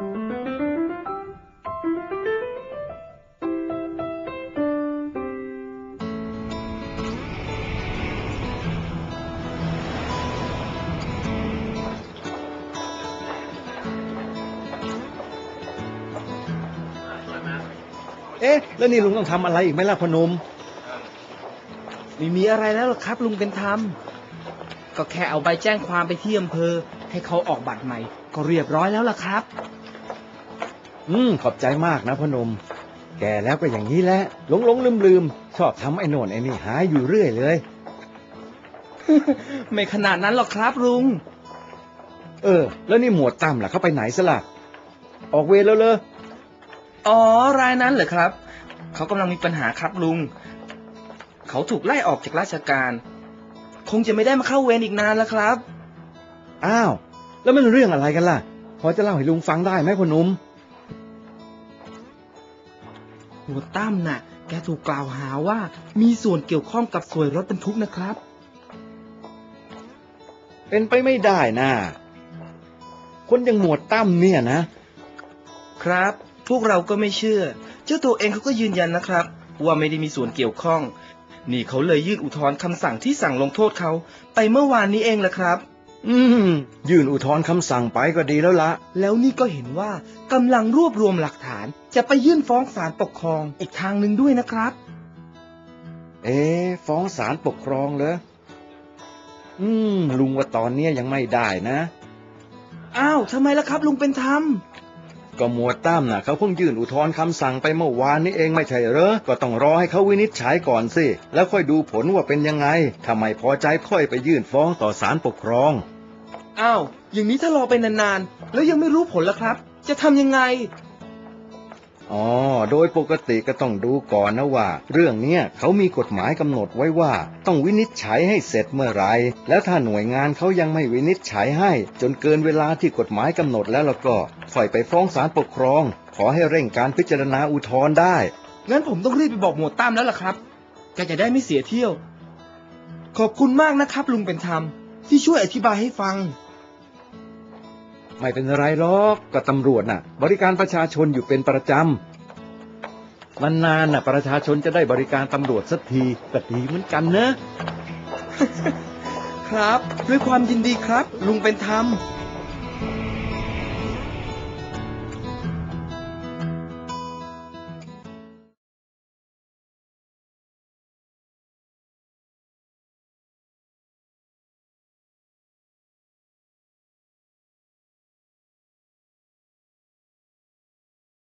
เอ๊ะ แล้วนี่ลุงต้องทำอะไรอีกไหมล่ะพนม ไม่มีอะไรแล้วหรอกครับ ลุงเป็นธรรม ก็แค่เอาใบแจ้งความไปที่อำเภอ ให้เขาออกบัตรใหม่ ก็เรียบร้อยแล้วล่ะครับ อืม ขอบใจมากนะพอหนม แกแล้วก็อย่างนี้แหละหลงหลงลืมลืมๆชอบทำไอ้โน่นไอ้นี่หายอยู่เรื่อยเลย ไม่ขนาดนั้นหรอกครับลุง เออ แล้วนี่หมวดตั้มล่ะเขาไปไหนซะล่ะ ออกเวรแล้วเลยอ๋อ รายนั้นเหรอครับ เขากำลังมีปัญหาครับลุง เขาถูกไล่ออกจากราชการ คงจะไม่ได้มาเข้าเวรอีกนานแล้วครับ อ้าว แล้วมันเรื่องอะไรกันล่ะ พอจะเล่าให้ลุงฟังได้ไหมพอหนม หัวตั้มน่ะ แกถูกกล่าวหาว่ามีส่วนเกี่ยวข้องกับสวยรถบรรทุกนะครับ เป็นไปไม่ได้นะ คนอยังหมวดตั้มเนี่ยนะ ครับ พวกเราก็ไม่เชื่อ เจ้าตัวเองเขาก็ยืนยันนะครับ ว่าไม่ได้มีส่วนเกี่ยวข้อง นี่เขาเลยยื่นอุทธรณ์คำสั่งที่สั่งลงโทษเขา ไปเมื่อวานนี้เองแหละครับ อืม ยื่นอุทธรณ์คำสั่งไปก็ดีแล้วละ แล้วนี่ก็เห็นว่ากำลังรวบรวมหลักฐาน จะไปยื่นฟ้องศาลปกครองอีกทางหนึ่งด้วยนะครับ เอ๊ะฟ้องศาลปกครองเหรอ อืม ลุงว่าตอนเนี้ยยังไม่ได้นะ อ้าวทำไมล่ะครับ ลุงเป็นธรรม ก็หมวดตั้มน่ะเขาเพิ่งยื่นอุทธรณ์คำสั่งไปเมื่อวานนี้เองไม่ใช่เหรอ ก็ต้องรอให้เขาวินิจฉัยก่อนสิ แล้วค่อยดูผลว่าเป็นยังไงถ้าไม่พอใจค่อยไปยื่นฟ้องต่อศาลปกครอง อ้าว อย่างนี้ถ้ารอไปนานๆ แล้วยังไม่รู้ผลล่ะครับ จะทำยังไง อ๋อ โดยปกติก็ต้องดูก่อนนะว่า เรื่องเนี้ยเขามีกฎหมายกำหนดไว้ว่า ต้องวินิจฉัยให้เสร็จเมื่อไหรแล้วถ้าหน่วยงานเขายังไม่วินิจฉัยให้ จนเกินเวลาที่กฎหมายกำหนดแล้วแล้วก็ค่อยไปฟ้องศาลปกครอง ขอให้เร่งการพิจารณาอุทธรณ์ได้ งั้นผมต้องรีบไปบอกหมวดตั้มแล้วล่ะครับแกจะได้ไม่เสียเที่ยว ขอบคุณมากนะครับ ลุงเป็นธรรม ที่ช่วยอธิบายให้ฟัง ไม่เป็นไรหรอกก็ตำรวจน่ะ บริการประชาชนอยู่เป็นประจำ นานๆน่ะประชาชนจะได้บริการตำรวจสักทีก็ดีเหมือนกันนะครับ ด้วยความยินดีครับ ลุงเป็นธรรม